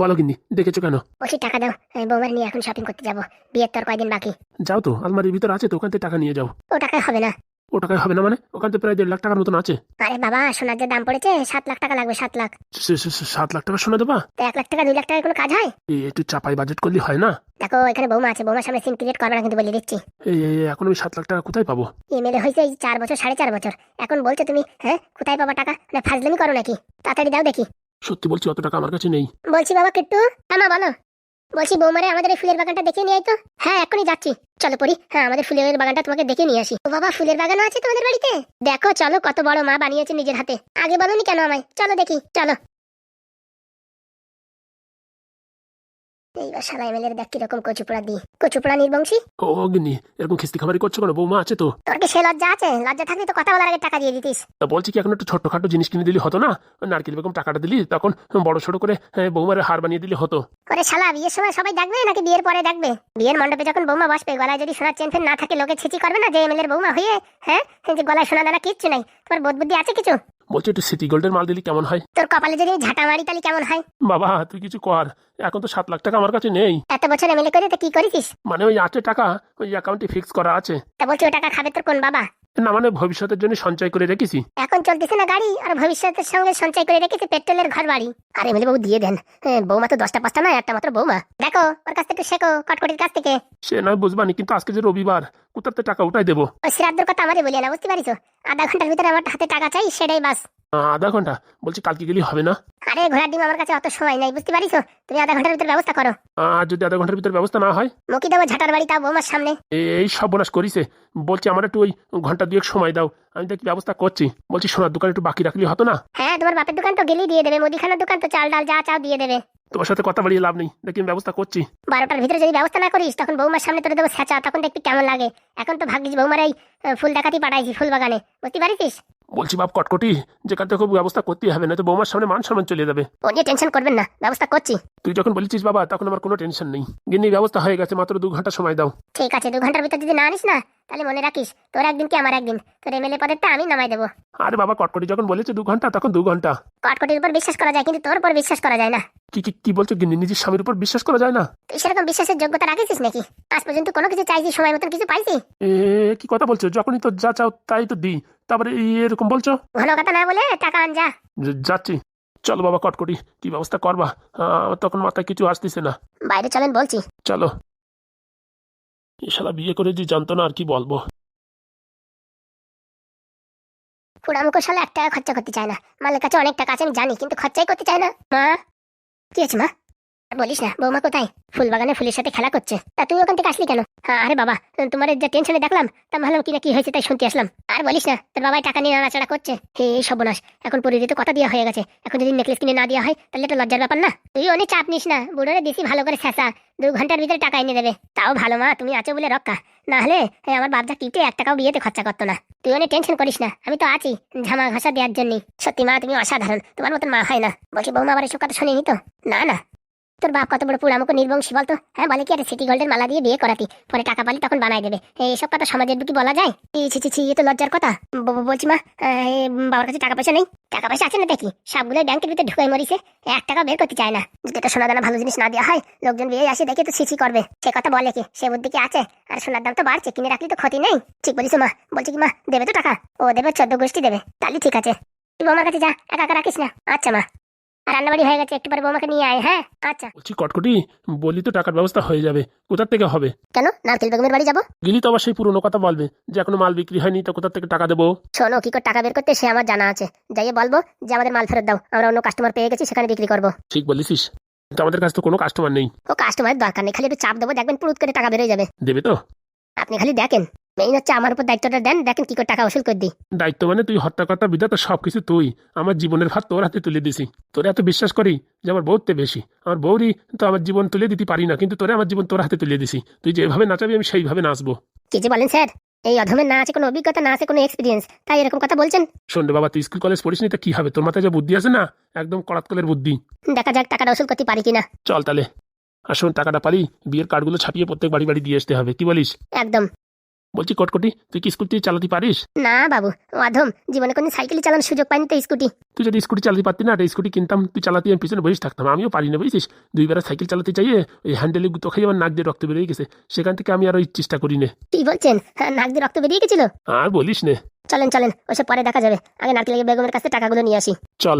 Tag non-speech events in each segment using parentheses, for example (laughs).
বলো গিন্নি দেখেছ কেন? বলছি টাকা দাও। আমি বৌমার নিয়ে এখন শপিং করতে যাব। বিয়ের তোর কয়দিন বাকি। যাও তো আলমারির ভিতর আছে তো ওখান থেকে টাকা নিয়ে যাও। ও টাকায় হবে না। ও টাকায় হবে না মানে? ওখান থেকে প্রায় দেড় লাখ টাকার মতন আছে। আরে বাবা সোনার যে দাম পড়েছে সাত লাখ টাকা লাগবে সাত লাখ। সাত লাখ টাকা শোনা দেবা? তো এক লাখ টাকা দুই লাখ টাকার কোনো কাজ হয়? এই একটু চাপাই বাজেট করলে হয় না? দেখো এখানে বৌমা আছে বৌমার সামনে সিন ক্রিয়েট করবে না কিন্তু বলে দিচ্ছি। এই এই, এই, এখন আমি সাত লাখ টাকা কোথায় পাবো? এমএলএ হয়েছে এই চার বছর সাড়ে চার বছর। এখন বলছো তুমি হ্যাঁ কোথায় পাবা টাকা? না ফাজলামি করো নাকি? তাড়াতাড়ি দাও দেখি। সত্যি বলছি, অত টাকা আমার কাছে নেই। বলছি বাবা কিট্টু হ্যাঁ মা, বলো। বলছি বৌমারে আমাদের এই ফুলের বাগানটা দেখে নিয়ে তো। হ্যাঁ এখনই যাচ্ছি। চলো পরি হ্যাঁ আমাদের ফুলের বাগানটা তোমাকে দেখে নিয়ে আসি। ও বাবা, ফুলের বাগানও আছে তোমাদের বাড়িতে? দেখো, চলো কত বড় মা বানিয়েছে নিজের হাতে। আগে বলোনি কেন আমায়? চলো দেখি, চলো। এইবার শালা এমএলএর দেখ কীরকম কচুপড়া দি? কচুপড়া নির্বংশী? ও গিন্নি এরকম খিস্তি খামারি করছ কেন? বৌমা আছে তো। তোর কি সে লজ্জা আছে? লজ্জা থাকলে তো কথা বলার আগে টাকা দিয়ে দিতিস। তা বলছি কি এখন একটু ছোট্টখাটো জিনিস কিনে দিলি হতো না? নারকেল বেগম টাকাটা দিলি তখন বড় ছোট করে বৌমারে হার বানিয়ে দিলে হতো। করে শালা বিয়ের সময় সবাই দেখবে নাকি বিয়ের পরে দেখবে বিয়ের মণ্ডপে যখন বৌমা বসবে গলায় যদি সোনার চেন ফেন না থাকে লোকে ছিচি করবে না যে এমএলএর বৌমা হয়ে হ্যাঁ? যে গলায় সোনা দানা কিচ্ছু নাই। তোমার বোধ বুদ্ধি আছে কিছু? বলছি একটু সিটি গোল্ডের মাল দিলি কেমন হয়? তোর কপালে যদি ঝাঁটা মারি তাহলে কেমন হয়? বাবা তুই কিছু কর। এখন তো সাত লাখ টাকা আমার কাছে নেই। এত বছর এমএলএ করে তো কি করেছিস মানে ওই আছে টাকা ওই অ্যাকাউন্টে ফিক্স করা আছে। তা বলছি ও টাকা খাবে তোর কোন বাবা? না মানে ভবিষ্যতের জন্য সঞ্চয় করে রেখেছি। এখন চলতেছে না গাড়ি আর ভবিষ্যতের সঙ্গে সঞ্চয় করে রেখেছি পেট্রোলের ঘর বাড়ি আরে এমএলএ বাবু দিয়ে দেন। হ্যাঁ, বৌমা তো দশটা পাঁচটা না একটা মাত্র বৌমা। দেখো ওর কাছ থেকে শেখো কটকটির কাছ থেকে। সে নয় বুঝবানি কিন্তু আজকে যে রবিবার কোথাতে টাকা উঠাই দেবো? ওই শ্রাদ্ধর কথা আমারই বলি না বুঝতে পারিস আধা ঘণ্টার ভিতরে আমার হাতে টাকা চাই সেটাই বাস। আধা ঘণ্টা। বলছি কালকে গেলি হবে না? আরে ঘোড়ার ডিম আমার কাছে অত সময় নাই বুঝতে পারিস তুমি আধা ঘণ্টার ভিতর ব্যবস্থা করো। আর যদি আধা ঘণ্টার ভিতর ব্যবস্থা না হয়? মুখি দেবো ঝাটার বাড়ি তাও বৌমার সামনে। এই সব বোনাস করিছে। বলছি আমার একটু ওই ঘণ্টা দুয়েক সময় দাও। আমি দেখি ব্যবস্থা করছি। বলছি সোনার দোকান একটু বাকি রাখলে হতো না? হ্যাঁ তোমার বাপের দোকান তো গেলেই দিয়ে দেবে। মুদিখানার দোকান তো চাল ডাল যা চাও দিয়ে দেবে। তোমার সাথে কথা বাড়িয়ে লাভ নেই। দেখি আমি ব্যবস্থা করছি। বারোটার ভিতরে যদি ব্যবস্থা না করিস তখন বৌমার সামনে তোরে দেবো স্যাঁচা তখন দেখবি কেমন লাগে। এখন তো ভাগ্যিস বৌমার এই ফুল ডাকাতি পাঠাইছি ফুল বাগানে। বুঝতে পারিস বলছি বাপ কটকটি যেখান থেকে ব্যবস্থা করতেই হবে না তো বৌমার সামনে মান সম্মান চলে যাবে। ও নিয়ে টেনশন করবেন না ব্যবস্থা করছি। তুই যখন বলেছিস বাবা তখন আমার কোনো টেনশন নেই। গিন্নি ব্যবস্থা হয়ে গেছে মাত্র দু ঘণ্টা সময় দাও। ঠিক আছে দু ঘণ্টার ভিতর যদি না আনিস না তাহলে মনে রাখিস তোর একদিন কি আমার একদিন। তোর এমএলএ পদেরটা আমি নামাই দেবো। আরে বাবা কটকটি যখন বলেছে দু ঘণ্টা তখন দু ঘণ্টা। কটকটির উপর বিশ্বাস করা যায় কিন্তু তোর উপর বিশ্বাস করা যায় না। কি কি কি বলছো গিন্নি? নিজের স্বামীর উপর বিশ্বাস করা যায় না? তুই সেরকম বিশ্বাসের যোগ্যতা রাখিস নাকি? আজ পর্যন্ত কোনো কিছু চাইছি সময় মতন কিছু পাইছি? এ কি কথা বলছো? যখনই তো যা চাও তাই তো দিই। তারপরে এরকম বলছো? ঘন কথা না বলে টাকা আন যা। যে- যাচ্ছি। চলো বাবা কটকটি কি ব্যবস্থা করবা? আহ, তখন মাথায় কিছু আসতেছে না। বাইরে চলেন বলছি। চলো। এ শালা বিয়ে করে যে জানতো না আর কি বলব? পুরামুখো সালে এক টাকা খরচা করতে চায় না। মালের কাছে অনেক টাকা আছে আমি জানি কিন্তু খরচাই করতে চায় না। মা? কি আছে মা আর বলিস না, বৌমা কোথায়? ফুল বাগানে ফুলের সাথে খেলা করছে। তা তুই ওখান থেকে আসলি কেন? হ্যাঁ আরে বাবা, তোমার যা টেনশনে দেখলাম, তা ভাবলাম কি না, কি হয়েছে তাই শুনতে আসলাম। আর বলিস না, তোর বাবাই টাকা নিয়ে নাড়াচাড়া করছে। হে, সর্বনাশ, এখন পরিচিত কথা দেওয়া হয়ে গেছে। এখন যদি নেকলেস কিনে না দেওয়া হয়, তাহলে এটা লজ্জার ব্যাপার না। তুই অনেক চাপ নিস না, বুড়োরে দিছি ভালো করে শেষা। দু ঘণ্টার ভিতরে টাকা এনে দেবে। তাও ভালো মা, তুমি আছো বলে রক্ষা। না হলে আমার বাপজা কিপটে এক টাকাও বিয়েতে খরচা করতো না। তুই অনেক টেনশন করিস না, আমি তো আছি ঝামা ঘষা দেওয়ার জন্য সত্যি মা, তুমি অসাধারণ, তোমার মতন মা হয় না। বলছি বৌমা, আবার এসব কথা শুনিনি তো? না না। তোর বাপ কত বড় পুরো আমাকে নির্বংশী বলতো? হ্যাঁ বলে কি আরে সিটি গোল্ডের মালা দিয়ে বিয়ে করাতি? পরে টাকা পালি তখন বানাই দেবে। এই এসব কথা সমাজের বুকি বলা যায়? ছি ছি ছি, এ তো লজ্জার কথা। বলছি মা বাবার কাছে টাকা পয়সা নেই? টাকা পয়সা আছে না দেখি? সবগুলো ব্যাংকের ভিতরে ঢুকাই মরিছে। এক টাকা বের করতে চায় না। যদি এটা সোনা দানা ভালো জিনিস না দেওয়া হয়, লোকজন বিয়ে আসে দেখে তো ছিছি করবে। সে কথা বলে কি? সে বুদ্ধি কি আছে? আর সোনার দাম তো বাড়ছে, কিনে রাখলে তো ক্ষতি নেই। ঠিক বলিস মা। বলছি কি মা, দেবে তো টাকা? ও দেবে, চোদ্দ গোষ্ঠী দেবে। তাহলে ঠিক আছে। তুই বৌমার কাছে যা, একা একা রাখিস না। আচ্ছা মা। আর রান্নাবাড়ি হয়ে গেছে একটু পরে বৌমাকে নিয়ে আয় হ্যাঁ? আচ্ছা। বলছি কটকটি বলি তো টাকার ব্যবস্থা হয়ে যাবে। কোথার থেকে হবে? কেন? নারকেল বেগমের বাড়ি যাব? গিলি তো আবার সেই পুরনো কথা বলবে যে এখনও মাল বিক্রি হয়নি তো কোথার থেকে টাকা দেবো? শোনো কি করে টাকা বের করতে সে আমার জানা আছে। যাইয়ে বলব যে আমাদের মাল ফেরত দাও আমরা অন্য কাস্টমার পেয়ে গেছি সেখানে বিক্রি করব। ঠিক বলিস কিন্তু আমাদের কাছে তো কোনো কাস্টমার নেই। ও কাস্টমারের দরকার নেই খালি একটু চাপ দেবো দেখবেন পুরুত করে টাকা বেরোয় যাবে। দেবে তো? আপনি খালি দেখেন। মেইন হচ্ছে আমার উপর দায়িত্বটা দেন দেখেন কি করে টাকা উসুল করে দিই। দায়িত্ব মানে তুই হত্যাকর্তা বিধাতা সব কিছু তুই। আমার জীবনের ভাত তোর হাতে তুলে দিছি। তোরে এত বিশ্বাস করি যে আমার বউতে বেশি। আমার বউরই তো আমার জীবন তুলে দিতে পারি না কিন্তু তোরে আমার জীবন তোর হাতে তুলে দিছি। তুই যেভাবে নাচাবি আমি সেইভাবে নাচবো। কি যে বলেন স্যার? এই অধমের না আছে কোনো অভিজ্ঞতা না আছে কোনো এক্সপিরিয়েন্স তাই এরকম কথা বলছেন? শোন রে বাবা তুই স্কুল কলেজ পড়িস নি তো কি হবে? তোর মাথায় যে বুদ্ধি আছে না একদম কলাতকলের বুদ্ধি। দেখা যাক টাকাটা উসুল করতে পারি কিনা। চল তাহলে। আর শোন টাকাটা পারি বিয়ের কার্ডগুলো ছাপিয়ে প্রত্যেক বাড়ি বাড়ি দিয়ে আসতে হবে। কি বলিস? একদম। বলছি কটকটি তুই কি স্কুটি চালাতে পারিস? না বাবু ও অধম জীবনে কোনো সাইকেল চালানোর সুযোগ পাইনি তো স্কুটি। তুই যদি স্কুটি চালাতে পারতি না একটা স্কুটি কিনতাম তুই চালাতে আমি পিছনে বসে থাকতাম আমিও পারি না বুঝছিস? দুইবার সাইকেল চালাতে চাইয়ে ওই হ্যান্ডেলে গুতো খাই আমার নাক দিয়ে রক্ত বেরিয়ে গেছে সেখান থেকে আমি আর ওই চেষ্টা করি না। কি বলছেন? হ্যাঁ, নাক দিয়ে রক্ত বেরিয়ে গেছিল? আর বলিস নে। চলেন চলেন ওসব পরে দেখা যাবে। আগে নারকেল বেগমের কাছে টাকাগুলো নিয়ে আসি। চল।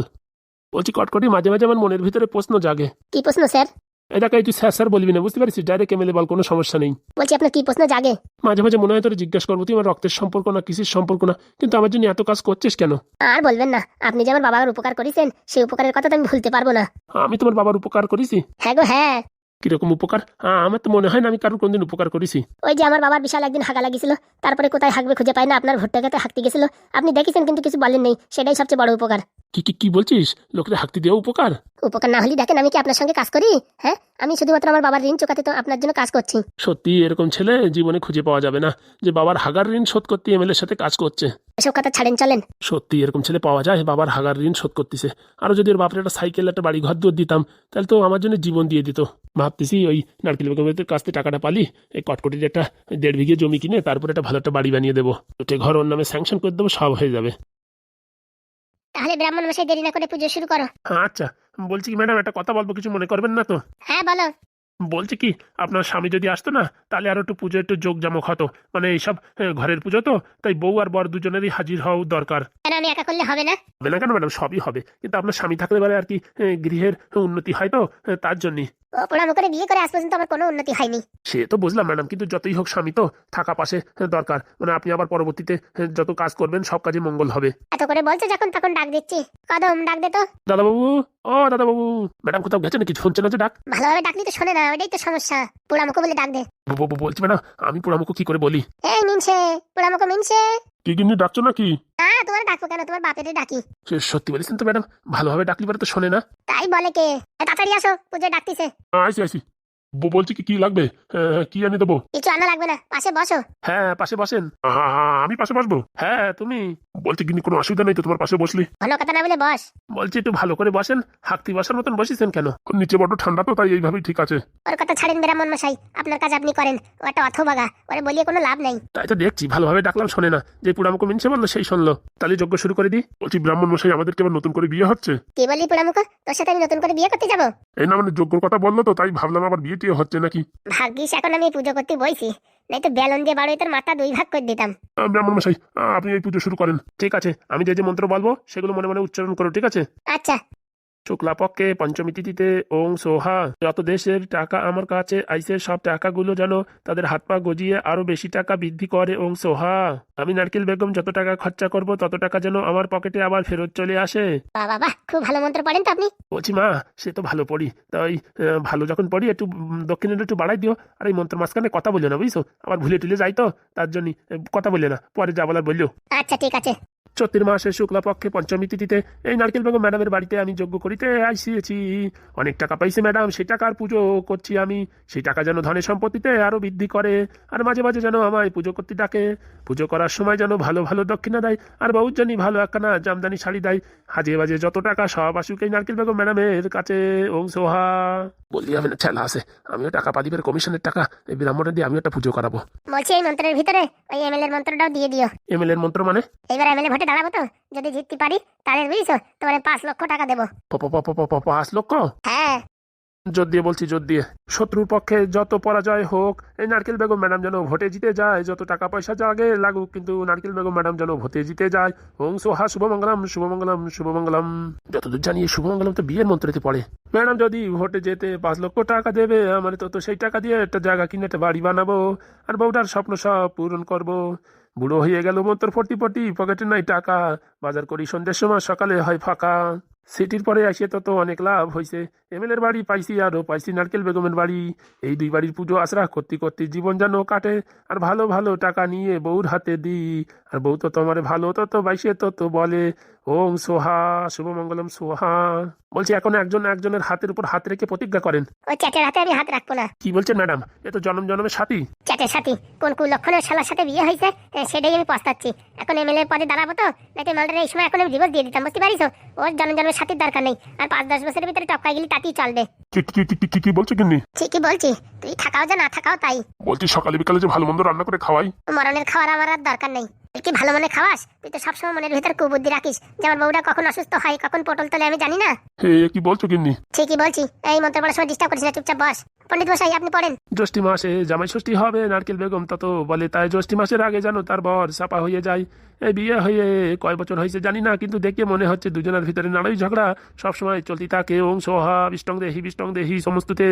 বলছি কটকটি মাঝে মাঝে আমার মনের ভিতরে প্রশ্ন জাগে। কি প্রশ্ন স্যার? দেখাই তুই স্যার স্যার বলবি না বুঝতে পারছিস ডাইরেক্ট এমএলএ বল কোনো সমস্যা নেই। বলছি আপনার কি প্রশ্ন? জাগে। মাঝে মাঝে মনে হয় তোর জিজ্ঞাসা করব তুই আমার রক্তের সম্পর্ক না কিসের সম্পর্ক না? কিন্তু আমার জন্য এত কাজ করছিস কেন? আর বলবেন না আপনি যে আমার বাবার উপকার করেছেন সেই উপকারের কথা তো আমি ভুলতে পারব না। আমি তোমার বাবার উপকার করেছি? হ্যাঁ গো হ্যাঁ। কীরকম উপকার? হ্যাঁ আমার তো মনে হয় না আমি কারোর কোনদিন উপকার করেছি। ওই যে আমার বাবার বিশাল একদিন হাগা লাগিয়েছিল তারপরে কোথায় হাগবে খুঁজে পায় না আপনার ভোটটা খেতে হাঁকতে গেছিল। আপনি দেখেছেন কিন্তু কিছু বলেন নেই সেটাই সবচেয়ে বড় উপকার। কি কি কি বলছিস? লোকের হাঁকতে দেওয়া উপকার? উপকার না হলে দেখেন আমি কি আপনার সঙ্গে কাজ করি? হ্যাঁ আমি শুধুমাত্র আমার বাবার ঋণ চোকাতে তো আপনার জন্য কাজ করছি। সত্যি এরকম ছেলে জীবনে খুঁজে পাওয়া যাবে না। যে বাবার হাগার ঋণ শোধ করতে এমএলএর সাথে কাজ করছে। এসব কথা ছাড়েন চলেন। সত্যি এরকম ছেলে পাওয়া যায় বাবার হাগার ঋণ শোধ করতেছে। আরও যদি ওর বাপের একটা সাইকেল একটা বাড়ি ঘর দুয়ার দিতাম তাহলে তো আমার জন্য জীবন দিয়ে দিত। ভাবতেছি ওই নারকেল বেগমের কাছ থেকে টাকাটা পালি এই কটকটির একটা দেড় বিঘে জমি কিনে তারপরে একটা ভালো একটা বাড়ি বানিয়ে দেবো। ঘর ওর নামে স্যাংশন করে দেবো সব হয়ে যাবে। তাহলে ব্রাহ্মণ মশাই দেরি না করে পুজো শুরু করো। আচ্ছা বলছি কি ম্যাডাম একটা কথা বলব কিছু মনে করবেন না তো? হ্যাঁ বলো। বলছি কি আপনার স্বামী যদি আসতো না তাহলে আরও একটু পুজো একটু যোগ জামক হতো। মানে এইসব ঘরের পুজো তো তাই বউ আর বর দুজনেরই হাজির হওয়া দরকার। আমি একা করলে হবে না? হবে না কেন ম্যাডাম? সবই হবে। কিন্তু আপনার স্বামী থাকলে এবারে আর কি গৃহের উন্নতি হয় তো তার জন্যই ও পোড়ামো করে বিয়ে করে আজ পর্যন্ত আমার কোনো উন্নতি হয়নি। সে তো বুঝলাম ম্যাডাম কিন্তু যতই হোক স্বামী তো থাকা পাশে দরকার। মানে আপনি আবার পরবর্তীতে যত কাজ করবেন সব কাজে মঙ্গল হবে। এত করে বলছো যখন তখন ডাক দিচ্ছি। কদম ডাক দে তো। দাদাবাবু ও দাদাবাবু ম্যাডাম কোথাও গেছে নাকি? শুনছে না যে ডাক? ভালোভাবে ডাকলি তো শোনে না ওইটাই তো সমস্যা। পোড়ামুখো বলে ডাক দে। বলছি ম্যাডাম আমি পোড়ামুখো কি করে বলি? এই মিনছে পোড়ামুখো মিনছে। কি গিন্নি ডাকছো নাকি? না তোমার ডাকবো কেন? তোমার বাপেরে ডাকি। সত্যি বলেছেন তো ম্যাডাম ভালোভাবে ডাকলি পরে তো শোনে না। তাই বলে কে? তাড়াতাড়ি আসো পুজো ডাকতিছে। আসি আসি ব- বলছি কি কি লাগবে? হ্যাঁ, কি আনি দেবো? কিছু আনা লাগবে না পাশে বসো। হ্যাঁ পাশে বসেন। আমি পাশে বসবো। হ্যাঁ তুমি। বলছি কিন্তু কোনো অসুবিধা নেই তো তোমার পাশে বসলি। ঘন কথা না বলে বস। বলছি একটু ভালো করে বসেন হাঁকতি বসার মতন বসেছেন কেন? নিচে বড্ড ঠান্ডা তো তাই এইভাবেই ঠিক আছে। ওর কথা ছাড়েন ব্রাহ্মণ মশাই আপনার কাজ আপনি করেন ও একটা অথবাগা ওরে বলিয়ে কোনো লাভ নেই। তাই তো দেখছি ভালোভাবে ডাকলাম শোনে না যে পুরামুখ মিনছে বলল সেই শুনলো। তাহলে যজ্ঞ শুরু করে দিই বলছি ব্রাহ্মণ মশাই আমাদেরকে আবার নতুন করে বিয়ে হচ্ছে? কি বলি পোড়ামুখো তোর সাথে আমি নতুন করে বিয়ে করতে যাব? এই না মানে যজ্ঞর কথা বলল তো তাই ভাবলাম আবার বিয়ে টিয়ে হচ্ছে নাকি? ভাগ্যিস এখন আমি পুজো করতে বইছি। নাই তো বেলন দিয়ে বাড়ি তোর মাথা দুই ভাগ করে দিতাম। ব্রাহ্মণ মশাই আপনি এই পুজো শুরু করেন। ঠিক আছে আমি যে যে মন্ত্র বলব সেগুলো মনে মনে উচ্চারণ করো ঠিক আছে? আচ্ছা। শুক্লাপক্ষে পঞ্চমী তিথিতে ওং সোহা যত দেশের টাকা আমার কাছে আইসে সব টাকাগুলো যেন তাদের হাত পা গজিয়ে আরও বেশি টাকা বৃদ্ধি করে ওং সোহা। আমি নারকেল বেগম যত টাকা খরচা করব তত টাকা যেন আমার পকেটে আবার ফেরত চলে আসে। বাবা বাহ খুব ভালো মন্ত্র পড়েন তো আপনি। বলছি মা সে তো ভালো পড়ি। তাই ভালো যখন পড়ি একটু দক্ষিণের একটু বাড়াই দিও। আর এই মন্ত্র মাঝখানে কথা বলল না বুঝছ? আবার ভুলে টুলে যাই তো তার জন্য কথা বললে না পরে যা বলার বলল আচ্ছা ঠিক আছে। চৈত্র মাসের শুক্লাপক্ষে পঞ্চমী তিথিতে এই নারকেল বেগম ম্যাডামের বাড়িতে আমি যোগ্য করিতে আইসিয়েছি। অনেক টাকা পাইছে ম্যাডাম সেই টাকার পুজো করছি আমি। সেই টাকা যেন ধনের সম্পত্তিতে আরও বৃদ্ধি করে, আর মাঝে মাঝে যেন আমায় পুজো করতে ডাকে। পুজো করার সময় যেন ভালো ভালো দক্ষিণা দেয়, আর বহুত জানি ভালো একখানা জামদানি শাড়ি দেয়। হাজে বাজে যত টাকা সব আসুক এই নারকেল বেগম ম্যাডামের কাছে। ওং সোহা। বললি আমি না ছেলা আছে। আমিও টাকা পাদিবের কমিশনের টাকা। এই ব্রাহ্মণের দিয়ে আমিও একটা পুজো করাবো। বলছি এই মন্ত্রের ভিতরে ওই এমএলএ এর মন্ত্রটাও দিয়ে দিও। এমএলএ এর মন্ত্র মানে? এবার এমএলএ ভোটে দাঁড়াবো তো? যদি জিততে পারি তাহলে বুঝছ তোমার পাঁচ লক্ষ টাকা দেবো। পাঁচ লক্ষ? হ্যাঁ। জোর দিয়ে বলছি, জোর দিয়ে। শত্রুর পক্ষে যত পরাজয় হোক, এই নারকেল বেগম ম্যাডাম যেন ভোটে জিতে যায়, যত টাকা পয়সা জাগে লাগুক, কিন্তু নারকেল বেগম ম্যাডাম যেন ভোটে জিতে যায়। ওং সোহা শুভমঙ্গলম শুভমঙ্গলম শুভমঙ্গলম যতদূর জানি শুভমঙ্গলম তো বিয়ের মন্ত্রতে পড়ে। ম্যাডাম যদি ভোটে যেতে পাঁচ লক্ষ টাকা দেবে, আমার তো তো সেই টাকা দিয়ে একটা জায়গা কিনে একটা বাড়ি বানাবো, আর বউটার স্বপ্ন সব পূরণ করব। বুড়ো হয়ে গেল মন্তর ফটি ফটি পকেটে নাই টাকা। বাজার করি সন্ধ্যের সময়, সকালে হয় ফাঁকা। সিটির পরে আসিয়ে তত অনেক লাভ হয়েছে এমএলএর বাড়ি পাইছি আরও, পাইছি নারকেল বেগমের বাড়ি। এই দুই বাড়ির পুজো আশ্রা করতে করতে জীবন যেন কাটে। আর ভালো ভালো টাকা নিয়ে বউর হাতে দিই। আর বউ তো তোমার ভালো তো তো বাইসে তো তো বলে। ওম সোহা শুভমঙ্গলম সোহা। বলছি এখন একজন একজনের হাতের উপর হাত রেখে প্রতিজ্ঞা করেন। ওই চ্যাটের হাতে আমি হাত রাখব না। কি বলছেন ম্যাডাম? এ তো জন্ম জন্মের সাথী। চ্যাটের সাথে? কোন কুলক্ষণের শালার সাথে বিয়ে হয়েছে? এ, সেটাই আমি পস্তাচ্ছি। এখন এমএলএ পদে দাঁড়াবো তো? নাকি মালটার এই সময় এখন আমি ডিভোর্স দিয়ে দিতাম বুঝতে পারিস ওর জন্ম জন্মের সাথীর দরকার নেই। আর পাঁচ দশ বছরের ভিতরে টপকাই গেলে তাতেই চলবে। কি কি কি- কি- কি কি বলছো কিন্নি ঠিকই বলছি। তুই থাকাও যা না থাকাও তাই। বলছি সকালে বিকালে যে ভালো মন্দ রান্না করে খাওয়াই। মরণের খাওয়ার আমার আর দরকার নেই। কি ভালো মনে খাওয়াস? তুই তো সবসময় মনের ভেতর কুবুদ্ধি রাখিস। যে আমার বউটা কখন অসুস্থ হয় কখন পটল তোলে আমি জানি না। হে কি বলছো কিন্নি ঠিকই বলছি। এই মন্ত্র পড়ার সময় ডিস্টার্ব করিস না চুপচাপ বস। পণ্ডিত মশাই আপনি পড়েন। জ্যৈষ্ঠী মাসে জামাই ষষ্ঠী হবে নারকেল বেগম তত বলে তাই জ্যৈষ্ঠী মাসের আগে জানো তার বর সাপা হয়ে যায়। এই বিয়ে হয়ে কয় বছর হয়েছে, জানি না, কিন্তু দেখে মনে হচ্ছে দুজনের ভিতরে নাড়াই ঝগড়া সবসময় চলতি থাকে, ওং সোহা, বিষ্টং দেহি বিষ্টং দেহি, সমস্ততে।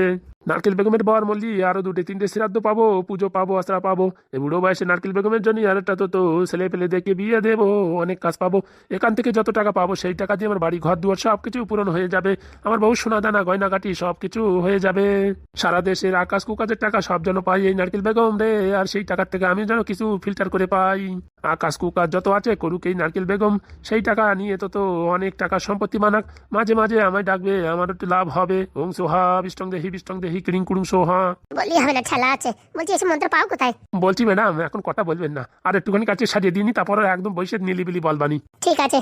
নারকেল বেগমের বর মল্লি, আরও দুটো তিনটে শ্রাদ্ধ পাবো, পুজো পাবো, আশ্রা পাবো। এই বুড়ো বয়সে নারকেল বেগমের জন্য আর একটা তো তো ছেলে পেলে দেখে বিয়ে দেবো, অনেক কাজ পাবো। এখান থেকে যত টাকা পাবো, সেই টাকা দিয়ে আমার বাড়ি, ঘর, দুয়ার সব কিছু পূরণ হয়ে যাবে। আমার বহু সোনা দানা গয়নাগাটি সব কিছু হয়ে যাবে। সারা দেশের আকাশ কুকাজের টাকা সব যেন পাই এই নারকেল বেগম রে, আর সেই টাকার থেকে আমি যেন কিছু ফিল্টার করে পাই। আকাশ কুকার যত আছে করুক এই নারকেল বেগম সেই টাকা নিয়ে তত তো অনেক টাকা সম্পত্তি মানাক মাঝে মাঝে আমায় ডাকবে আমার একটু লাভ হবে। ওং সোহা বিষ্টং দেহি বিষ্টং দেহি কিরিং কুড়ুং সোহা। বলি হবে না ঠেলা আছে। বলছি এসে মন্ত্র পাও কোথায়? বলছি ম্যাডাম এখন কথা বলবেন না। আর একটুখানি কাছে সাজিয়ে দিইনি তারপর একদম বৈশাখ নিলিবিলি বলবানি। ঠিক আছে।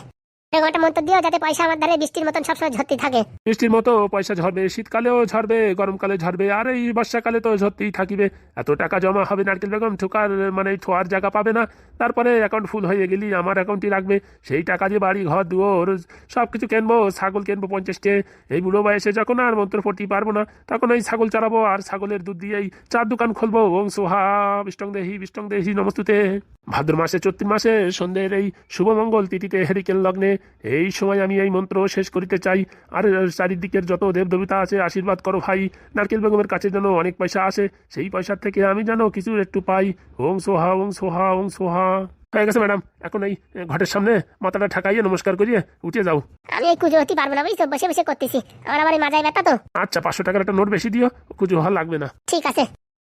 একটা মন্ত্র দিও যাতে পয়সা আমার দ্বারা বৃষ্টির মতন সবসময় ঝরতে থাকে। বৃষ্টির মতো পয়সা ঝরবে, শীতকালেও ঝরবে, গরমকালে ঝরবে, আর এই বর্ষাকালে তো ঝরতেই থাকিবে। এত টাকা জমা হবে নারকেল বেগম, ঠোকার মানে ঠোয়ার জায়গা পাবে না। তারপরে অ্যাকাউন্ট ফুল হয়ে গেলি, আমার অ্যাকাউন্টই রাখবে। সেই টাকা দিয়ে বাড়ি, ঘর, দুয়ার সব কিছু কিনবো, ছাগল কিনবো পঞ্চাশটে এই বুড়ো বয়সে যখন আর মন্ত্র পড়তে পারব না, তখন ওই ছাগল চালাবো আর ছাগলের দুধ দিয়েই চার দোকান খুলবো। ওং সোহা বিষ্টং দেহি বিষ্টং দেহি, নমস্তুতে। ভাদ্র মাসে চৈত্র মাসে সন্ধ্যের এই শুভমঙ্গল তিথিতে হেরিকেন লগ্নে এই সময় আমি এই মন্ত্র শেষ করিতে চাই। আর চারিদিকের যত দেবদেবতা আছে আশীর্বাদ করো ভাই। নারকেল বেগমের কাছে যেন অনেক পয়সা আসে সেই পয়সার থেকে আমি যেন কিছু একটু পাই। ওং সোহা ওং সোহা ওং সোহা। হয়ে গেছে ম্যাডাম এখন এই ঘটের সামনে মাথাটা ঠাকাইয়ে নমস্কার করিয়ে উঠে যাও। আমি এই কুজো হতে পারব না বুঝছ বসে বসে করতেছি। আমার এই মাজায় ব্যথা তো। আচ্ছা পাঁচশো টাকার একটা নোট বেশি দিও কুচু হওয়া লাগবে না। ঠিক আছে।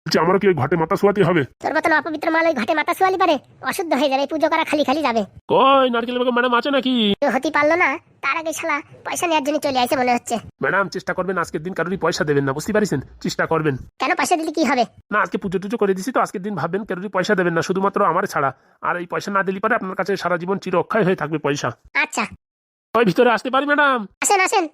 বলছি আমারও কি ওই ঘটে মাথা শোয়াতে হবে? তোর মতন অপবিত্র মাল ওই ঘাটে মাথা সোয়ালি পারে? অশুদ্ধ হয়ে যাবে এই পুজো করা খালি খালি যাবে। কই নারকেল বেগম ম্যাডাম আছে নাকি? কেউ হতে পারল না তার আগে শালা পয়সা নেওয়ার জন্য চলে আসে মনে হচ্ছে। ম্যাডাম চেষ্টা করবেন আজকের দিন কারোরই পয়সা দেবেন না বুঝতে পারিছেন? চেষ্টা করবেন। কেন পয়সা দিলে কি হবে? না আজকে পুজো টুজো করে দিছি তো আজকের দিন ভাববেন কারোরই পয়সা দেবেন না শুধুমাত্র আমার ছাড়া। আর এই পয়সা না দিলে পরে আপনার কাছে সারা জীবন চির অক্ষয় হয়ে থাকবে পয়সা। আচ্ছা। ওই ভিতরে আসতে পারি ম্যাডাম আসেন আসেন।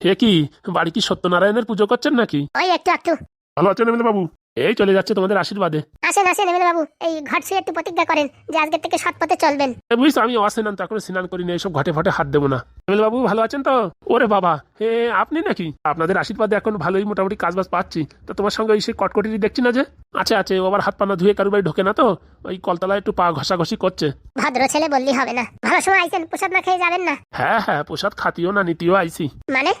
হে কি বাড়ি কি সত্যনারায়ণের পুজো করছেন নাকি? ওই একটু একটু। ভালো আছেন বাবু এই চলে যাচ্ছে তোমাদের আশীর্বাদে। আসেন আসেন এমএলএ বাবু এই ঘাট শুয়ে একটু প্রতিজ্ঞা করেন যে আজকের থেকে সৎ পথে চলবেন। বুঝছ আমি অস্নান তো এখনও স্নান করিনি এইসব ঘাটে ফাটে হাত দেবো না। এমএলএ বাবু ভালো আছেন তো? ওরে বাবা হে আপনি নাকি? আপনাদের আশীর্বাদে এখন ভালোই মোটামুটি কাজ বাজ পাচ্ছি। তো তোমার সঙ্গে ওই সেই কটকটি দেখছি না যে? আচ্ছা আছে ও আবার হাত পানা ধুয়ে কারও বাড়ি ঢোকে না তো? ওই কলতলায় একটু পা ঘষাঘষি করছে। ভদ্র ছেলে বললি হবে না। ভালো সময় আইছেন প্রসাদ না খেয়ে যাবেন না? হ্যাঁ হ্যাঁ প্রসাদ খাতিও না নীতিও আইছি। মানে?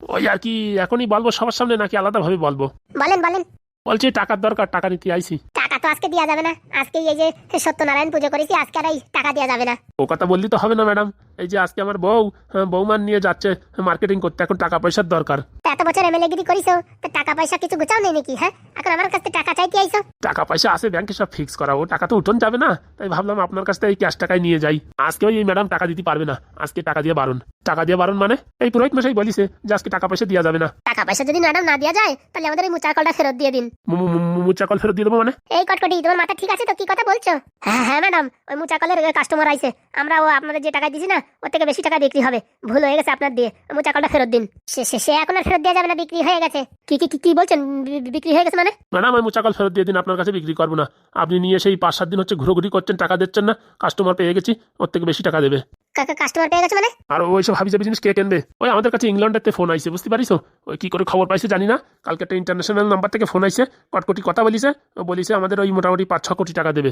ওই আর কি এখনই বলব সবার সামনে নাকি আলাদাভাবে বলব। বলেন বলেন। বলছি টাকার দরকার টাকা নিতে আইছি। টাকা তো আজকে দেওয়া যাবে না। আজকে এই যে সত্যনারায়ণ পুজো করেছি আজকে আর এই টাকা দেওয়া যাবে না। ও কথা বললি তো হবে না ম্যাডাম। এই যে আজকে আমার বউ হ্যাঁ, বৌমান নিয়ে যাচ্ছে মার্কেটিং করতে এখন টাকা পয়সার দরকার। তা এত বছর এমএলএ গিরি করিছো তো টাকা পয়সা কিছু গুছাও নেই নাকি হ্যাঁ? এখন আমার কাছে টাকা চাইতে আইছো? টাকা পয়সা আছে ব্যাংকে সব ফিক্স করা। ও টাকা তো উঠন যাবে না তাই ভাবলাম আপনার কাছ থেকে এই ক্যাশ টাকায় নিয়ে যাই। আজকে ওই ম্যাডাম টাকা দিতে পারবে না আজকে টাকা দিয়ে বারণ। টাকা দিয়ে বারণ মানে? এই পুরোহিত মশাই বলিছে যে আজকে টাকা পয়সা দেওয়া যাবে না। টাকা পয়সা যদি ম্যাডাম না দেওয়া যায় তাহলে আমাদের এই মুচার কলটা ফেরত দিয়ে দিন। মুচা কল ফেরত দিয়ে দেবো মানে? এই কটকটি তোমার মাথা ঠিক আছে তো? কি কথা বলছো? হ্যাঁ হ্যাঁ ম্যাডাম ওই মুচা কলের কাস্টমার আইছে। আমরা ও আপনাদের যে টাকা দিছি না ওর থেকে বেশি টাকা বিক্রি হবে। ভুল হয়ে গেছে আপনার দিয়ে। মুচা কলটা ফেরত দিন। সে সে- সে এখন আর ফেরত দেওয়া যাবে না বিক্রি হয়ে গেছে। কি কি কি- বলছেন? বিক্রি হয়ে গেছে মানে? ম্যাডাম ওই মুচা কল ফেরত দিয়ে দিন আপনার কাছে বিক্রি করব না। আপনি নিয়ে সেই পাঁচ সাত দিন হচ্ছে ঘুরোঘুরি করছেন টাকা দিচ্ছেন না। কাস্টমার পেয়ে গেছি ওর থেকে বেশি টাকা দেবে। কাস্টমার পেয়ে গেছে মানে? আর ওই সব হাবি জাবি জিনিস কে কিনবে? ওই আমাদের কাছে ইংল্যান্ডেতে ফোন আইছে বুঝতে পারিছো ওই কি করে খবর পাইছে জানি না। কালকে একটা ইন্টারন্যাশনাল নাম্বার থেকে ফোন আইছে কটকটি কথা বলিছে ও বলিছে আমাদের ওই মোটামুটি পাঁচ ছ কোটি টাকা দেবে।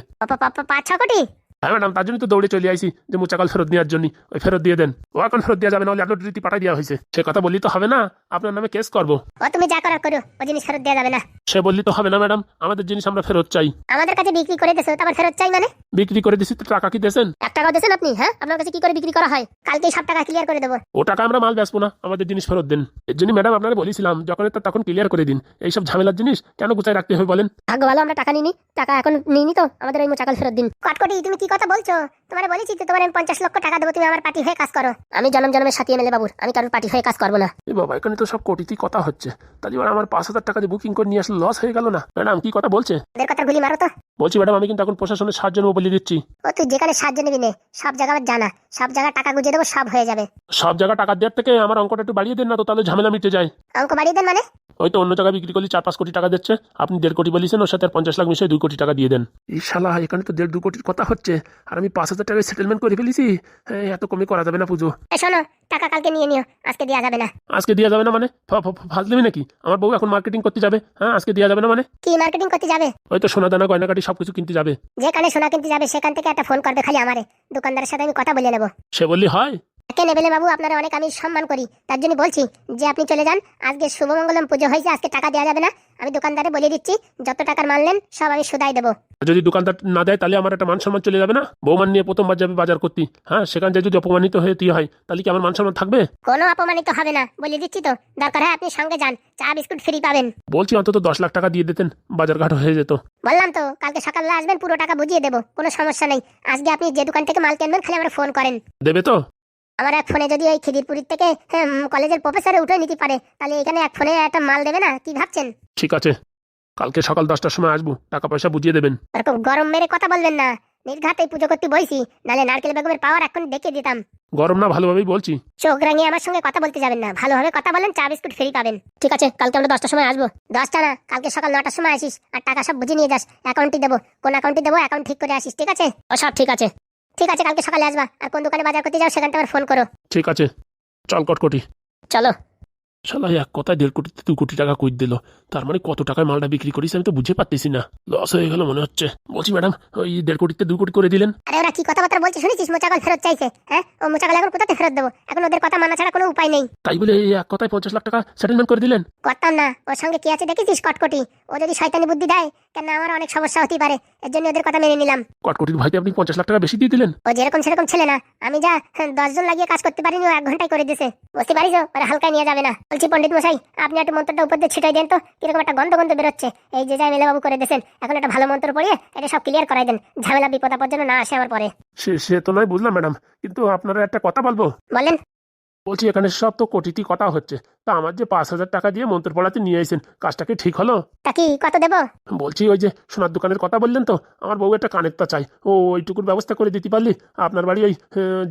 পাঁচ ছ কোটি? হ্যাঁ ম্যাডাম তার জন্য তো দৌড়ে চলে আইছি যে মুচাকল ফেরত নেওয়ার জন্য ওই ফেরত দিয়ে দেন। ও এখন ফেরত দেওয়া যাবে না আপলোড রীতি পাঠাই দেওয়া হয়েছে। সে কথা বললি তো হবে না আপনার নামে কেস করব। ও তুমি যা করার করো ও জিনিস ফেরত দেওয়া যাবে না। সে বললি তো হবে না ম্যাডাম আমাদের জিনিস আমরা ফেরত চাই। আমাদের কাছে বিক্রি করে দেছো তারপর ফেরত চাই মানে? বিক্রি করে দিছি তো টাকা কি দেছেন এক টাকাও দেছেন আপনি হ্যাঁ? আপনার কাছে কি করে বিক্রি করা হয়? কালকেই সব টাকা ক্লিয়ার করে দেবো। ও টাকা আমরা মাল বেচবো না আমাদের জিনিস ফেরত দেন। এর জন্য ম্যাডাম আপনারা বলেছিলাম যখন এটা তখন ক্লিয়ার করে দিন। এইসব ঝামেলার জিনিস কেন গুছাই রাখতে হবে বলেন? ভাগ্য ভালো আমরা টাকা নিনি টাকা এখন নিইনি তো আমাদের ওই মোচাকাল ফেরত দিন। কটকটি তুমি কি কথা বলছো? তোমার বলেছি তো তোমার আমি পঞ্চাশ লক্ষ টাকা দেবো তুমি আমার পার্টি হয়ে কাজ করো। আমি জনম জনমের সাথে এমএলএ বাবুর আমি কারোর পার্টি হয়ে কাজ করব না। এ বাবা এখানে তো সব কোটিতেই কথা হচ্ছে। তাহলে এবার আমার পাঁচ হাজার টাকা দিয়ে বুকিং করে নিয়ে আসলে লস হয়ে গেল না? ম্যাডাম কি কথা বলছে? ওদের কথা গুলি মারো তো। বলছি ম্যাডাম আমি কিন্তু এখন প্রশাসনের সাহায্য নেব বলে দিচ্ছি। ও তুই যেখানে সাহায্য নিবি নে সব জায়গা আমার জানা। সব জায়গায় টাকা গুজিয়ে দেবো সব হয়ে যাবে। সব জায়গা টাকা দেওয়ার থেকে আমার অঙ্কটা একটু বাড়িয়ে দেন না তো তাহলে ঝামেলা মিটে যায়। অঙ্ক বাড়িয়ে দেন মানে? ওই তো অন্য জায়গায় বিক্রি করলে চার পাঁচ কোটি টাকা দিচ্ছে। আপনি দেড় কোটি বলেছেন ওর সাথে আর পঞ্চাশ লাখ মিশিয়ে দুই কোটি টাকা দিয়ে দেন। এই শালা এখানে তো দেড় দু কোটির কথা হচ্ছে। আর আমি পাঁচ হাজার হাজার টাকায় সেটেলমেন্ট করে ফেলেছি। হ্যাঁ, এত কমে করা যাবে না পুজো। শোনো টাকা কালকে নিয়ে নিও আজকে দেওয়া যাবে না। আজকে দেওয়া যাবে না মানে? ফাজলিমি নাকি? আমার বউ এখন মার্কেটিং করতে যাবে। হ্যাঁ আজকে দেওয়া যাবে না মানে? কি মার্কেটিং করতে যাবে? ওই তো সোনা দানা গয়নাকাটি সবকিছু কিনতে যাবে। যেখানে সোনা কিনতে যাবে সেখান থেকে একটা ফোন করবে খালি আমারে। দোকানদারের সাথে আমি কথা বলে নেব। সে বললি হয়? কে নেবেলে বাবু আপনারা অনেক আমি সম্মান করি। তার জন্য বলছি যে আপনি চলে যান। আজকে শুভমঙ্গলম পুজো হয়েছে আজকে টাকা দেওয়া যাবে না। আমি দোকানদারে বলে দিচ্ছি যত টাকার মাল নেন সব আমি সুদাই দেবো। যদি দোকানদার না দেয় তাহলে আমার একটা মান সম্মান চলে যাবে না? বৌমান নিয়ে প্রথমবার যাবে বাজার করতে। হ্যাঁ সেখান থেকে যদি অপমানিত হয়ে তুই হয় তাহলে কি আমার মান সম্মান থাকবে? কোনো অপমানিত হবে না বলে দিচ্ছি তো। দরকার হয় আপনি সঙ্গে যান চা বিস্কুট ফ্রি পাবেন। বলছি অন্তত দশ লাখ টাকা দিয়ে দিতেন বাজার বাজারঘাট হয়ে যেত। বললাম তো কালকে সকালে আসবেন পুরো টাকা বুঝিয়ে দেবো কোনো সমস্যা নেই। আজকে আপনি যে দোকান থেকে মাল কিনবেন খালি আমার ফোন করেন। দেবে তো? আমার এক ফোনে যদি ওই খিদিরপুরির থেকে কলেজের প্রফেসরে উঠে নিতে পারে তাহলে এখানে এক ফোনে একটা মাল দেবে না? কি ভাবছেন? ঠিক আছে। কালকে সকাল দশটার সময় আসব। টাকা পয়সা বুঝিয়ে দেবেন। এরকম গরম মেরে কথা বলবেন না। নির্ঘাতে পুজো করতে বইছি নালে নারকেল বেগমের পাওয়ার এখন দেখিয়ে দিতাম। গরম না ভালোভাবেই বলছি। চোখ রাঙিয়ে আমার সঙ্গে কথা বলতে যাবেন না। ভালোভাবে কথা বলেন চা বিস্কুট ফ্রি পাবেন। ঠিক আছে কালকে আমরা দশটার সময় আসব। দশটা না কালকে সকাল নটার সময় আসিস। আর টাকা সব বুঝে নিয়ে যাস। অ্যাকাউন্টে দেবো। কোন অ্যাকাউন্টে দেবো অ্যাকাউন্ট ঠিক করে আসিস ঠিক আছে? ও সব ঠিক আছে। ঠিক আছে কালকে সকালে আসবা। আর কোন দোকানে বাজার করতে যাও সেখানটা আমার ফোন করো। ঠিক আছে চল কটকটি। চলো। শালা এক কথায় দেড় কোটি দু কোটি টাকা কই দিল? তার মানে কত টাকায় মালটা বিক্রি করিস আমি তো বুঝে পারতেছি না। লস হয়ে গেল মনে হচ্ছে। বলছি ম্যাডাম ওই দেড় কোটিতে দু কোটি করে দিলেন? আরে ওরা কি কথাবার্তা বলছে শুনেছিস? মোচাকল ফেরত চাইছে হ্যাঁ? ও মোচাকল এখন কোথাতে ফেরত দেবো? এখন ওদের কথা মানা ছাড়া কোনো উপায় নেই। তাই বলে এই এক কথায় পঞ্চাশ লাখ টাকা সেটেলমেন্ট করে দিলেন? করতাম না। ওর সঙ্গে কি আছে দেখেছিস কটকটি? ও যদি শয়তানি বুদ্ধি দেয় কেন আমার অনেক সমস্যা হতে পারে। এর জন্য ওদের কথা মেনে নিলাম। কটকটির ভাইতে আপনি পঞ্চাশ লাখ টাকা বেশি দিয়ে দিলেন? ও যেরকম সেরকম ছেলে না। আমি যা হ্যাঁ, দশজন লাগিয়ে কাজ করতে পারিনি ও এক ঘন্টায় করে দিছে বুঝতে পারিস ওরা হালকায় নিয়ে যাবে না। বলছি পণ্ডিত মশাই আপনি একটা মন্ত্রটা উপর দিয়ে ছিটাই দেন তো। কীরকম একটা গন্ধ গন্ধ বেরোচ্ছে। এই যে যা মেলে বাবু করে দিয়েছেন এখন একটা ভালো মন্ত্র পড়িয়ে এটা সব ক্লিয়ার করাই দেন। ঝামেলা বিপদ আপদ যেন না আসে আমার পরে। সে সে তো নয় বুঝলাম ম্যাডাম কিন্তু আপনারা একটা কথা বলব। বলেন। বলছি এখানে সব তো কোটিটি কথা হচ্ছে। তা আমার যে পাঁচ হাজার টাকা দিয়ে মন্ত্র পড়াতে নিয়ে এসেছেন কাজটা কি ঠিক হলো? তা কি কত দেবো? বলছি ওই যে সোনার দোকানের কথা বললেন তো আমার বউ একটা কানেরটা চাই ও ওইটুকুর ব্যবস্থা করে দিতে পারলি? আপনার বাড়ি ওই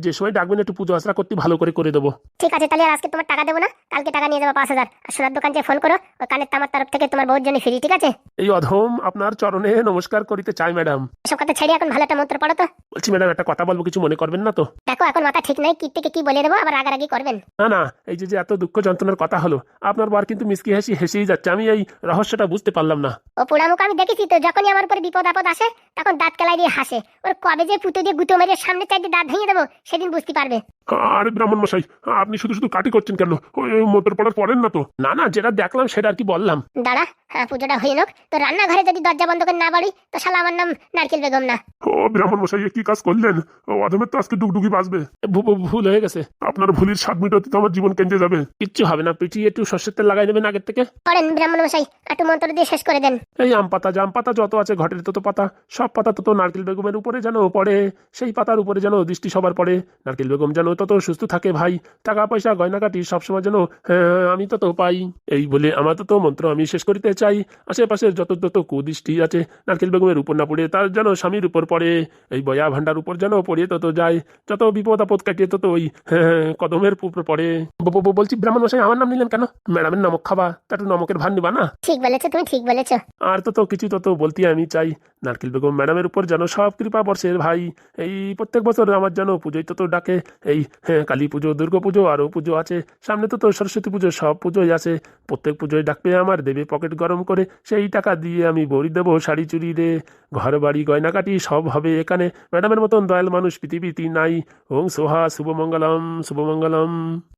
যে সময় ডাকবেন একটু পুজো আশ্রা করতে ভালো করে করে দেবো। ঠিক আছে তাহলে আজকে তোমার টাকা দেবো না কালকে টাকা নিয়ে যাব পাঁচ হাজার। আর সোনার দোকান যে ফোন করো ওই কানের তামার তরফ থেকে তোমার বউর জন্য ফ্রি ঠিক আছে? এই অধম আপনার চরণে নমস্কার করিতে চাই ম্যাডাম। এসব কথা ছেড়ে এখন ভালো একটা মন্ত্র পড়ো তো। বলছি ম্যাডাম একটা কথা বলব কিছু মনে করবেন না তো? দেখো এখন মাথা ঠিক নাই কি থেকে কি বলে দেবো আবার রাগারাগি করবেন? না না এই যে যে এত দুঃখ যন্ত্রণার কথা হলো আপনার বার কিন্তু মিসকি হাসি হেসেই যাচ্ছে আমি এই রহস্যটা বুঝতে পারলাম না। ও পোড়ামুখ আমি দেখেছি তো যখনই আমার উপরে বিপদ আপদ আসে তখন দাঁত কেলাই দিয়ে হাসে। ওর কবে যে পুতো দিয়ে গুতো মেরে সামনে চাইতে দাঁত ভেঙে দেবো সেদিন বুঝতে পারবে। আরে ব্রাহ্মণ মশাই আপনি শুধু শুধু কাটি করছেন কেন? ওই মন্ত্র পড়ার পড়েন না তো। না না যেটা দেখলাম সেটা আর কি বললাম। দাঁড়া হ্যাঁ পুজোটা হয়ে নোক তো রান্নাঘরে যদি দরজা বন্ধ করে না বাড়ি তো শালা আমার নাম নারকেল বেগম না। ও ব্রাহ্মণ মশাই কি কাজ করলেন? ও অধমের তো আজকে ডুগডুগি বাজবে। ভুল হয়ে গেছে। আপনার ভুলির সাত মিনিট তো আমার জীবন কেঁদে যাবে। কিচ্ছু হবে না পিঠি একটু সর্ষের তেল লাগাই দেবেন আগের থেকে। করেন ব্রাহ্মণ মশাই একটু মন্ত্র দিয়ে শেষ করে দেন। এই আম পাতা জাম পাতা যত আছে ঘটের তত পাতা। সব পাতা তত নারকেল বেগমের উপরে যেন পড়ে সেই পাতার উপরে যেন দৃষ্টি সবার পড়ে নারকেল বেগম যেন তত সুস্থ থাকে ভাই। টাকা পয়সা গয়নাকাটি সবসময় যেন আমি তত পাই। এই বলে আমার তত মন্ত্র আমি শেষ করিতে চাই। আশেপাশের যত তত কুদৃষ্টি আছে নারকেল বেগমের উপর না পড়ে তার যেন স্বামীর উপর পড়ে। এই বয়া ভান্ডার উপর যেন পড়ে তত যায়। যত বিপদ আপদ কাটিয়ে তত ওই কদমের উপর পড়ে। বলছি ব্রাহ্মণ মশাই আমার নাম নিলেন কেন? ম্যাডামের নমক খাবা। তা একটু নমকের ভার নিবা না? ঠিক বলেছ তুমি ঠিক বলেছ। আর তো তো কিছু তো তো বলতে আমি চাই। নারকেল বেগম ম্যাডামের উপর যেন সব কৃপা বর্ষের ভাই। এই প্রত্যেক বছর আমার যেন পুজোয় তো তো ডাকে। এই হ্যাঁ কালী পুজো, দুর্গা পুজো, আরও পুজো আছে। সামনে তো তো সরস্বতী পুজো, সব পুজোই আছে। প্রত্যেক পুজোয় ডাকবে আমার দেবে পকেট গরম করে সেই টাকা দিয়ে আমি বড়ি দেবো, শাড়ি চুরি রে ঘর বাড়ি গয়নাকাটি সব হবে এখানে। ম্যাডামের মতন দয়াল মানুষ পৃথিবীতে নাই। ওং সোহা, শুভমঙ্গলম শুভমঙ্গলম।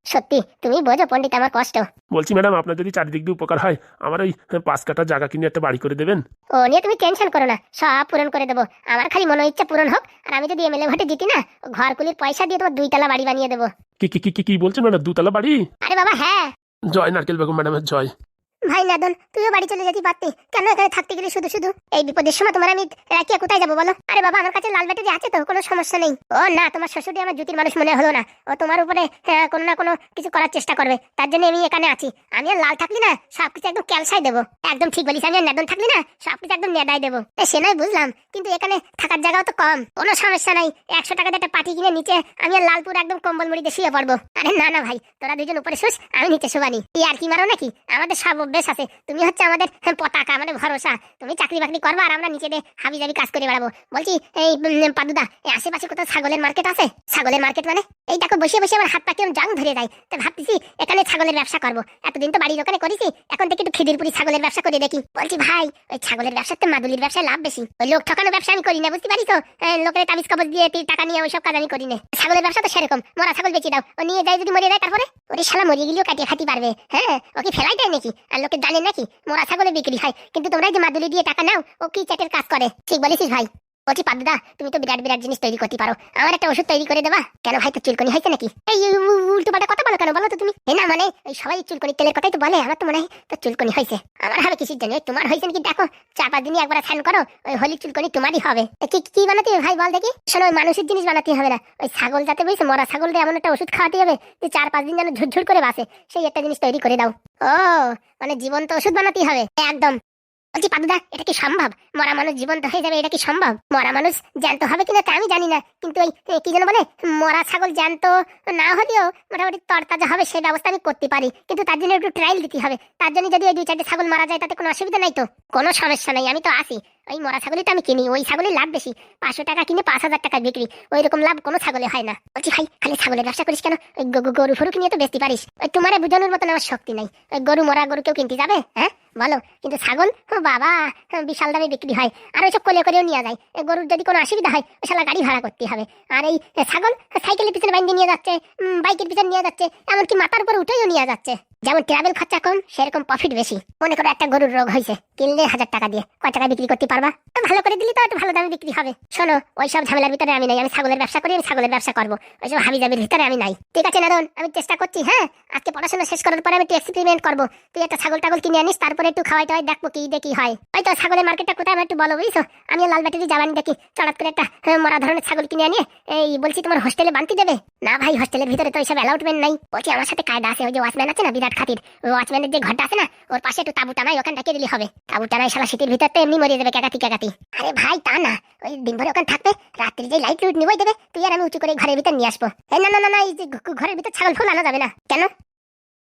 সত্যি, তুমি বোঝো পণ্ডিত, আমার কষ্ট। বলছি ম্যাডাম আপনার যদি চারিদিক দিয়ে উপকার হয় আমার ওই পাঁচ কাটা জায়গা কিনে একটা বাড়ি করে দেবেন? ও নিয়ে তুমি টেনশন করো না সব পূরণ করে দেবো। আমার খালি মনে ইচ্ছা পূরণ হোক আর আমি যদি এমএলএ ভোটে জিতি না ঘরকুলির পয়সা দিয়ে তোমার দুইতলা বাড়ি বানিয়ে দেবো। কি কি কি কি কি বলছেন ম্যাডাম দুতলা বাড়ি? আরে বাবা হ্যাঁ। জয় নারকেল বেগম ম্যাডামের জয়। ভাই নাদন তুইও বাড়ি চলে যেতে পারতি। কেন এখানে থাকতে গেলি শুধু শুধু? এই বিপদের সময় তোমার আমি রাখিয়া কোথায় যাব বলো? আরে বাবা আমার কাছে লাল ব্যাটারি আছে তো কোনো সমস্যা নেই। ও না তোমার শ্বশুরটি আমার জুতির মানুষ মনে হলো না। ও তোমার উপরে হ্যাঁ, কোনো না কোনো কিছু করার চেষ্টা করবে। তার জন্য আমি এখানে আছি। আমি আর লাল থাকলি না সবকিছু একদম ক্যালসাই দেবো। একদম ঠিক বলিস আমি নাদন থাকলি না সবকিছু একদম নেদাই দেবো। সে নয় বুঝলাম। কিন্তু এখানে থাকার জায়গাও তো কম। কোনো সমস্যা নাই। একশো টাকা দিয়ে একটা পাটি কিনে নিচে আমি আর লালপুর একদম কম্বল মুড়িতে শুয়ে পড়ব। আরে না না ভাই তোরা দুজন উপরে শুস আমি নিচে শুবানি। আর কি মারো নাকি? আমাদের সব অভ্যেস আছে। তুমি হচ্ছে আমাদের পতাকা আমাদের ভরসা। তুমি চাকরি বাকরি করবা আর আমরা নিচে দিয়ে হাবি জাবি কাজ করে বেড়াবো। বলছি, এই পাদুদা, এই আশেপাশে কোথাও ছাগলের মার্কেট আছে? ছাগলের মার্কেট মানে? এই দেখো, বসে বসে আমার হাত পা কেমন জাং ধরে যায়। তো ভাবতেছি, এখানে ছাগলের ব্যবসা করব। এতদিন তো বাড়ির ওখানে করেছি, এখন থেকে একটু খিদিরপুরি ছাগলের ব্যবসা করে দেখি। বলছি, ভাই, ওই ছাগলের ব্যবসাতে মাদুলির ব্যবসায় লাভ বেশি। ওই লোক ঠকানো ব্যবসা আমি করি না, বুঝতে পারিস তো? লোকের তাবিজ কবজ দিয়ে টাকা নিয়ে ওইসব কাজ আমি করি না। ছাগলের ব্যবসা তো সেরকম, মরা ছাগল বেঁচে দাও। ও নিয়ে যায় যদি মরে যায়, তারপরে? ওরে শালা, মরিয়ে গেলেও কাটিয়ে খাতি পারবে। হ্যাঁ ওকে ফেলাই দেয় নাকি? আর লোকে জানে নাকি মরা ছাগলে বিক্রি হয়। কিন্তু তোমরা যে মাদুলি দিয়ে টাকা নাও, ও কি চ্যাটের কাজ করে? ঠিক বলেছিস ভাই। বলছি পাদুদা তুমি তো বিরাট বিরাট জিনিস তৈরি করতে পারো। আমার একটা ওষুধ তৈরি করে দেবা। কেন ভাই তো চুলকনি হয়েছে নাকি? এই উল্টো পাল্টা কথা বলো কেন বলো তো তুমি এই না মানে সবাই চুলকনি তেলের কথাই তো বলে, আমার তো মনে হয় তো চুলকনি হয়েছে। আমার হবে কিছুর জন্য? তোমার হয়েছে নাকি? দেখো, চার পাঁচ দিনই একবার স্নান করো, ওই হোলি চুলকনি তোমারই হবে। কি কি বানাতে হবে ভাই বল দেখি। শোনো, ওই মানুষের জিনিস বানাতে হবে না। ওই ছাগল যাতে বুঝছে, মরা ছাগল দিয়ে এমন একটা ওষুধ খাওয়াতে হবে যে চার পাঁচ দিন যেন ঝুরঝুর করে বাসে। সেই একটা জিনিস তৈরি করে দাও। ও মানে জীবন্ত ওষুধ বানাতেই হবে। একদম। বলছি পাদুদা, এটা কি সম্ভব? মরা মানুষ জীবন্ত হয়ে যাবে, এটা কি সম্ভব? মরা মানুষ জ্যান্ত হবে কিনা তা আমি জানি না। কিন্তু ওই কি যেন বলে, মরা ছাগল জ্যান্ত না হলেও মোটামুটি তরতাজা হবে সেই ব্যবস্থা আমি করতে পারি। কিন্তু তার জন্য একটু ট্রায়াল দিতে হবে। তার জন্য যদি ওই দুই চারটে ছাগল মারা যায়, তাতে কোনো অসুবিধা নাই তো? কোনো সমস্যা নাই, আমি তো আসি ওই মরা ছাগলই তো আমি কিনি ওই ছাগলের লাভ বেশি। পাঁচশো টাকা কিনে পাঁচ হাজার টাকা বিক্রি ওই রকম লাভ কোনো ছাগলে হয় না। বলছি ভাই খালি ছাগলের ব্যবসা করিস কেন? ওই গরু ফরু কিনে তো বেচতে পারিস। ওই তোমার বোঝানোর মতন আমার শক্তি নাই। ওই গরু মরা গরু কেউ কিনতে যাবে? হ্যাঁ? বলো কিন্তু ছাগল? বাবা হ্যাঁ, বিশাল দামে বিক্রি হয়। আর ওইসব কোলে করেও নিয়ে যায়। এই গরুর যদি কোনো অসুবিধা হয় ওই শালা গাড়ি ভাড়া করতে হবে। আর এই ছাগল সাইকেলের পিছনে বাইন্দে নিয়ে যাচ্ছে বাইকের পিছনে নিয়ে যাচ্ছে এমনকি মাথার উপর উঠেও নিয়ে যাচ্ছে। যেমন ট্রাভেল খরচা কম সেরকম প্রফিট বেশি। মনে করো একটা গরুর রোগ হয়েছে কিনলে হাজার টাকা দিয়ে। কয় টাকা বিক্রি করতে পারবা? তো ভালো করে দিলে তো একটু ভালো দামে বিক্রি হবে। শোনো ওই সব ঝামেলার ভিতরে আমি নাই। আমি ছাগলের ব্যবসা করি আমি ছাগলের ব্যবসা করব। ওইসব হাবি জাবির ভিতরে আমি নাই। ঠিক আছে নাদন আমি চেষ্টা করছি হ্যাঁ? আজকে পড়াশোনা শেষ করার পরে আমি একটু এক্সপেরিমেন্ট করব। তুই একটা ছাগল টাগল কিনে আনিস তারপরে একটু খাওয়াই টাওয়াই দেখব কি দেখি হয়। ওই তো ছাগলের মার্কেটটা কোথায় আমার একটু বলো বুঝছ? আমি লাল ব্যাটারি যাবানি দেখি। চড়াত করে একটা হ্যাঁ, মরা ধরনের ছাগল কিনে আনিয়ে এই বলছি তোমার হোস্টেলে বানতে দেবে? না ভাই হোস্টেলের ভিতরে তো এইসব অ্যালাউটমেন্ট নাই। বলছি আমার সাথে কায়দা আছে ওই যে ওয়াচম্যান আছে না বিরাট খাতির। ওই ওয়াচম্যানের যে ঘরটা আছে না, ওর পাশে একটু তাবু টানাই ওখানে ঢেকে দিলে হবে। তাবু টানাই শালা শীতের ভিতর তো এমনি মরে যাবে কাকাতি কাকাতি আরে ভাই, তা না। ওই দিন ভরে ওখানে থাকবে রাত্রি যে লাইট লুট নিবই দেবে, তুই আর আমি উঁচু করে ঘরের ভিতর নিয়ে আসব। এই না না না এই যে ঘরের ভিতর ছাগল ফুল আনা যাবে না। কেন?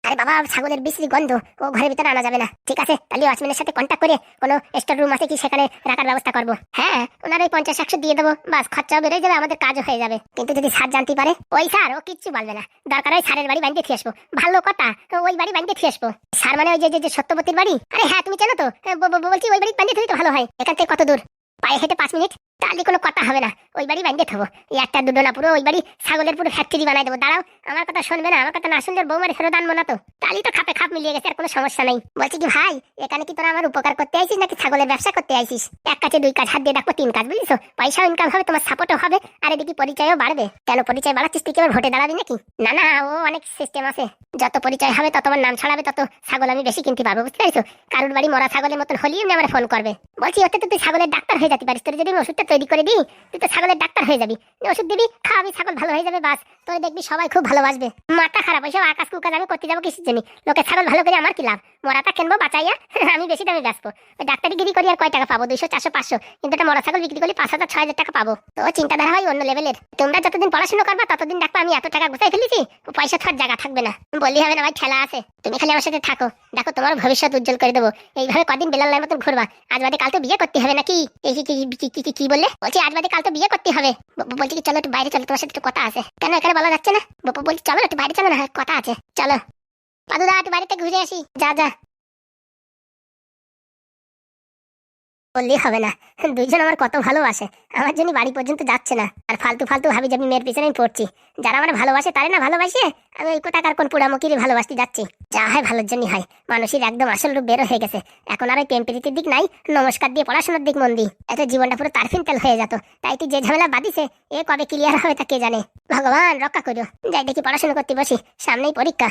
আরে বাবা ছাগলের বিশ্রী গন্ধ। ও ঘরের ভিতরে আনা যাবে না। ঠিক আছে তাহলে ওয়াচম্যানের সাথে কন্ট্যাক্ট করে কোনো স্টোর রুম আছে কি সেখানে রাখার ব্যবস্থা করব? হ্যাঁ ওনার ওই পঞ্চাশ একশো দিয়ে দেবো। বাস খরচাও বেড়ে যাবে আমাদের কাজও হয়ে যাবে। কিন্তু যদি স্যার জানতে পারে? ওই স্যার ও কিচ্ছু বলবে না। দরকার ওই স্যারের বাড়ি বানিয়ে আসব। ভালো কথা ওই বাড়ি বানিয়ে আসব। স্যার মানে ওই যে যে- সত্যবতীর বাড়ি? আরে হ্যাঁ তুমি জানো তো? হ্যাঁ, বলছি ওই বাড়ি বানিয়ে তো ভালো হয়। এখান থেকে কত দূর? পায়ে হেঁটে পাঁচ মিনিট। তাহলে কোনো কথা হবে না। ওই বাড়ি বানিয়ে থাকব একটা দুটো না পুরো ওই বাড়ি ছাগলের পুরো ফ্যাক্টরি বানাই দেবো। দাঁড়াও, আমার কথা শুনবে না, আমার কথা না শুনলে বৌমার ফেরত আনব না তো। তাহলেই তো খাপে খাপ মিলিয়ে গেছে, আর কোনো সমস্যা নেই। বলছি কি ভাই, এখানে কি তোরা আমার উপকার করতে আইছিস নাকি ছাগলের ব্যবসা করতে আইছিস এক কাছে দুই কাজ, হাত দিয়ে ডাকবো তিন কাজ বুঝিস পয়সাও ইনকাম হবে, তোমার সাপোর্টও হবে, আর এদিকে পরিচয়ও বাড়বে। কেন পরিচয় বাড়াচ্ছিস, তুই কি ভোটে দাঁড়াবি নাকি? না না, ও অনেক সিস্টেম আছে। যত পরিচয় হবে, তত আমার নাম ছাড়াবে, তত ছাগল আমি বেশি কিনতে পারব, বুঝতে পারছ? কারোর বাড়ি মরা ছাগলের মতন হলিও আমার ফোন করবে। বলছি, ওতে তো তুই ছাগলের ডাক্তার হয়ে যেতে পারিস, তোর যদি ওষুধটা তৈরি করে দিই, তুই তো ছাগলের ডাক্তার হয়ে যাবি। ওষুধ দিবি খাওয়াবি ছাগল ভালো হয়ে যাবে, বাস। তোর দেখবি সবাই খুব ভালোবাসবে। মাথা খারাপ ওইসব আকাশ কুকাজ, আমি করতে যাব কিসের জন্য? লোকে ছাগল ভালো করে আমার কি লাভ? মরাটা কিনবো বাঁচাইয়া, (laughs) আমি বেশি দামে ওই ডাক্তারি গিরি করি আর কয় টাকা পাবো? দুইশো, চারশো, পাঁচশো। কিন্তু একটা মরা ছাগল বিক্রি করলে পাঁচ হাজার, ছয় হাজার টাকা পাবো। তো চিন্তাধারা হয় অন্য লেভেলের তোমরা যতদিন পড়াশোনা করবা, ততদিন দেখব আমি এত টাকা গুছাই ফেলেছি, পয়সা থার জায়গা থাকবে না। বললি হবে না, ভাই খেলা আছে। তুমি খালি আমার সাথে থাকো। দেখো, তোমার ভবিষ্যৎ উজ্জ্বল করে দেবো। এইভাবে কদিন বেলালের মতন ঘুরবা। আজ বাদে কাল তো বিয়ে করতে হবে নাকি? এই কি- কি বললে বলছি আজ বাদে কাল তো বিয়ে করতে হবে। বলছি কি, চলো একটু বাইরে, চলো, তোমার সাথে একটু কথা আছে। কেন এখানে বলা যাচ্ছে না? বলছি, চলো একটু বাইরে চলো না, কথা আছে। চলো। পাদুদা একটু বাড়িতে ঘুরে আসি। যা যা। বললেই হবে না। দুইজন আমার কত ভালোবাসে। আমার জন্য বাড়ি পর্যন্ত যাচ্ছে না। আর ফালতু ফালতু ভাবি যে আমি মেয়ের পিছনেই পড়ছি। যারা আমার ভালোবাসে তারে না ভালোবাসে? আমি ওই কোটাকার কোন পোড়ামুখিরে ভালোবাসতে যাচ্ছি? যা হয় ভালোর জন্যই হয়। মানুষের একদম আসল রূপ বেরো হয়ে গেছে। এখন আর ওই দিক নাই, নমস্কার দিয়ে পড়াশোনার দিক মন এত জীবনটা পুরো তারফিন তেল হয়ে যেত। তাই তুই যে ঝামেলা বাঁধিছে, এ কবে ক্লিয়ার হবে তা কে জানে? ভগবান, রক্ষা করিও যাই দেখি পড়াশোনা করতে বসি, সামনেই পরীক্ষা।